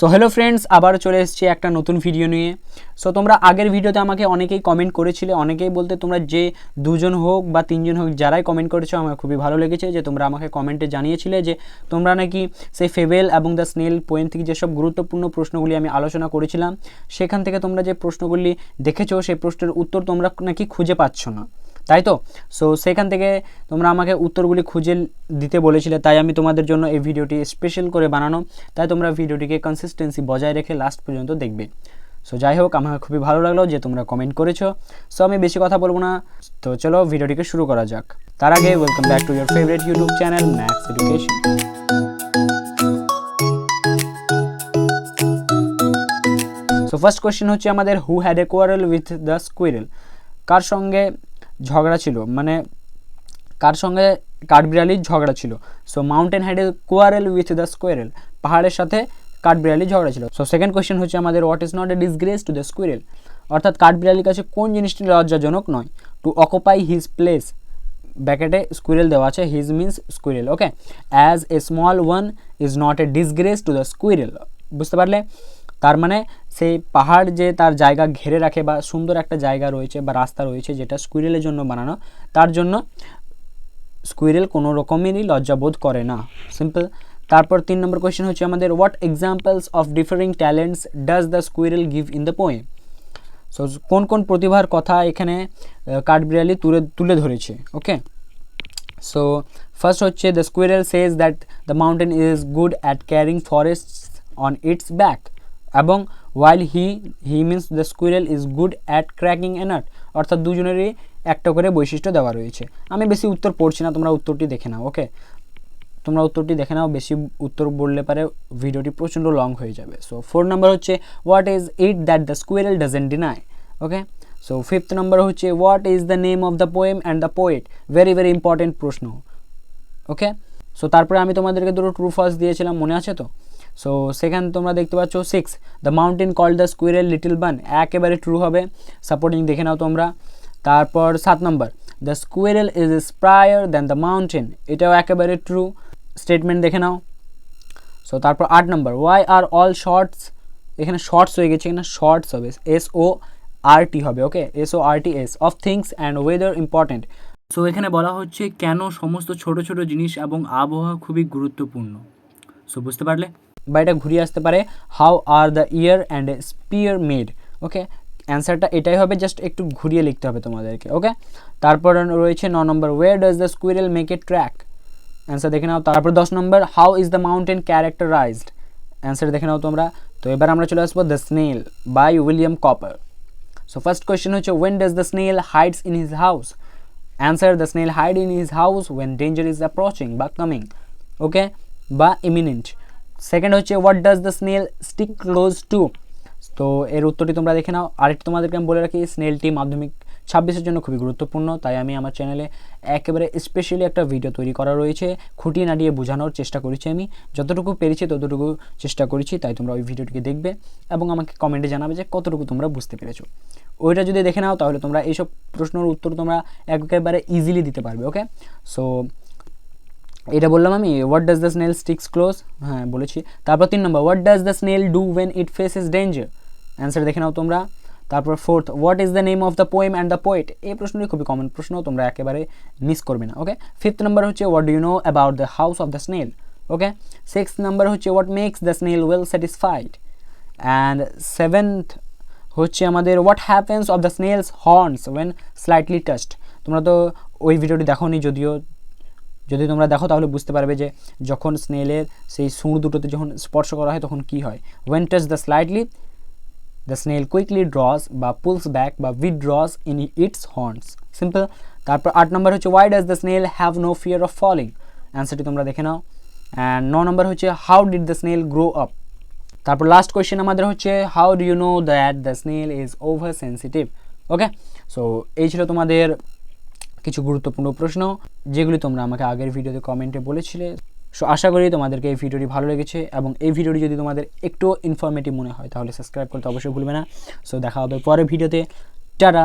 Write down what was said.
So hello friends আবার চলে এসেছি একটা নতুন ভিডিও নিয়ে। সো তোমরা আগের ভিডিওতে আমাকে অনেকেই কমেন্ট করেছিলে, অনেকেই বলতে তোমরা যে দুজন হোক বা তিনজন হোক যারাই কমেন্ট করেছ, আমার খুবই ভালো লেগেছে যে তোমরা আমাকে কমেন্টে জানিয়েছিলে যে তোমরা নাকি সেই ফেবেল এবং দ্য স্নেল পোয়েম থেকে যেসব গুরুত্বপূর্ণ প্রশ্নগুলি আমি আলোচনা করেছিলাম, সেখান থেকে তোমরা যে প্রশ্নগুলি দেখেছ, সেই প্রশ্নের উত্তর তোমরা নাকি খুঁজে পাচ্ছ না। তাই তো? সো সেখান থেকে তোমরা আমাকে উত্তরগুলি খুঁজে দিতে বলেছিলে, তাই আমি তোমাদের জন্য এই ভিডিওটি স্পেশাল করে বানানো। তাই তোমরা ভিডিওটিকে কনসিস্টেন্সি বজায় রেখে লাস্ট পর্যন্ত দেখবে। সো যাই হোক, আমার খুবই ভালো লাগল যে তোমরা কমেন্ট করেছ। সো আমি বেশি কথা বলব না। তো চলো, ভিডিওটিকে শুরু করা যাক। তার আগে welcome back to your favourite YouTube channel Max Education so first question হচ্ছে আমাদের who had a quarrel with the squirrel কার সঙ্গে ঝগড়া ছিল মানে কার সঙ্গে, কাঠবিড়ালির ঝগড়া ছিল। So mountain had quarrel with the squirrel পাহাড়ের সাথে কাঠবিড়ালির ঝগড়া ছিল। সো সেকেন্ড কোয়েশ্চেন হচ্ছে আমাদের what is not a disgrace to the squirrel অর্থাৎ কাঠবিড়ালির কাছে কোন জিনিসটি লজ্জাজনক নয়? টু অকুপাই হিজ প্লেস ব্যাকেটে স্কুইরেল দেওয়া আছে his means squirrel okay as a small one is not a disgrace to the squirrel বুঝতে পারলে? তার মানে সেই পাহাড় যে তার জায়গা ঘিরে রাখে বা সুন্দর একটা জায়গা রয়েছে বা রাস্তা রয়েছে যেটা স্কুইরেলের জন্য বানানো, তার জন্য স্কুইরেল কোনো রকমেরই লজ্জাবোধ করে না। সিম্পল তারপর তিন নম্বর কোয়েশ্চেন হচ্ছে আমাদের what examples of differing talents does the squirrel give in the poem so কোন কোন প্রতিভার কথা এখানে কাঠবিড়ালি তুলে তুলে ধরেছে ওকে সো ফার্স্ট হচ্ছে the squirrel says that the mountain is good at carrying forest on its back এবং while he he means the squirrel is good at cracking a nut অর্থাৎ দুজনেরই একটা করে বৈশিষ্ট্য দেওয়া রয়েছে। আমি বেশি উত্তর পড়ছি না, তোমরা উত্তরটি দেখে নাও ওকে তোমরা উত্তরটি দেখে নাও, বেশি উত্তর বললে পারে ভিডিওটি প্রচণ্ড লং হয়ে যাবে। সো ফোর নাম্বার হচ্ছে what is it that the squirrel doesn't deny okay so fifth number হচ্ছে what is the name of the poem and the poet very very important প্রশ্ন ওকে সো তারপরে আমি তোমাদেরকে দুটো true false দিয়েছিলাম, মনে আছে তো? সো সেখানে তোমরা দেখতে পাচ্ছ six the mountain call the squirrel little bun একেবারে ট্রু হবে। সাপোর্টিং দেখে নাও তোমরা। তারপর সাত নম্বর the squirrel is spryer than the mountain এটাও একেবারে ট্রু স্টেটমেন্ট দেখে নাও। সো তারপর আট নম্বর ওয়াই আর অল শর্টস এখানে শর্টস হয়ে গেছে, এখানে শর্টস হবে। এস ও আর টি হবে okay S O R T S of things and weather important so এখানে বলা হচ্ছে কেন সমস্ত ছোট ছোট জিনিস এবং আবহাওয়া খুবই গুরুত্বপূর্ণ। সো বুঝতে পারলে? বা এটা ঘুরিয়ে আসতে পারে how are the year and sphere made okay অ্যান্সারটা এটাই হবে জাস্ট একটু ঘুরিয়ে লিখতে হবে তোমাদেরকে ওকে তারপর রয়েছে ন নম্বর where does the squirrel make a track answer দেখে নাও, তারপর দশ নম্বর how is the mountain characterized answer দেখে নাও তোমরা। তো এবার আমরা চলে আসব the snail by William Cowper so first question হচ্ছে when does the snail hides in his house answer the snail hide in his house when danger is approaching বা কামিং ওকে বা ইমিনেন্ট সেকেন্ড হচ্ছে what does the snail stick close to তো এর উত্তরটি তোমরা দেখে নাও। আরেকটি তোমাদেরকে আমি বলে রাখি স্নেলটি মাধ্যমিক ছাব্বিশের জন্য খুবই গুরুত্বপূর্ণ, তাই আমি আমার চ্যানেলে একেবারে স্পেশালি একটা ভিডিও তৈরি করা রয়েছে। খুঁটিয়ে নাড়িয়ে বোঝানোর চেষ্টা করেছি আমি। যতটুকু পেরেছি ততটুকু চেষ্টা করেছি, তাই তোমরা ওই ভিডিওটিকে দেখবে এবং আমাকে কমেন্টে জানাবে যে কতটুকু তোমরা বুঝতে পেরেছ। ওইটা যদি দেখে নাও, তাহলে তোমরা এইসব প্রশ্নের উত্তর তোমরা একেবারে ইজিলি দিতে পারবে ওকে সো এটা বললাম আমি what does the snail sticks close হ্যাঁ বলেছি। তারপর তিন নম্বর what does the snail do when it faces danger answer দেখে নাও তোমরা। তারপর fourth what is the name of the poem and the poet এই প্রশ্নটি খুবই কমন প্রশ্ন, তোমরা একেবারে মিস করবে না ওকে ফিফথ নাম্বার হচ্ছে what do you know about the house of the snail okay six number হচ্ছে what makes the snail well satisfied and seventh হচ্ছে আমাদের what happens of the snail's horns when slightly touched তোমরা তো ওই ভিডিওটি দেখোনি, যদিও যদি তোমরা দেখো, তাহলে বুঝতে পারবে যে যখন স্নেলের সেই সুর দুটোতে যখন স্পর্শ করা হয়, তখন কি হয়? When touch the slightly the snail quickly draws বা পুলস ব্যাক বা withdraws in its horns simple তারপর আট নম্বর হচ্ছে why does the snail have no fear of falling অ্যান্সারটি তোমরা দেখে নাও। অ্যান্ড ন নম্বর হচ্ছে how did the snail grow up তারপর লাস্ট কোয়েশ্চেন আমাদের হচ্ছে how do you know that the snail is over sensitive okay so এই ছিল তোমাদের কিছু গুরুত্বপূর্ণ প্রশ্ন, যেগুলি তোমরা আমাকে আগের ভিডিওতে কমেন্টে বলেছিলে। সো আশা করি তোমাদেরকে এই ভিডিওটি ভালো লেগেছে এবং এই ভিডিওটি যদি তোমাদের একটু ইনফরমেটিভ মনে হয়, তাহলে সাবস্ক্রাইব করতে অবশ্যই ভুলবে না। সো দেখা হবে পরের ভিডিওতে। টাটা!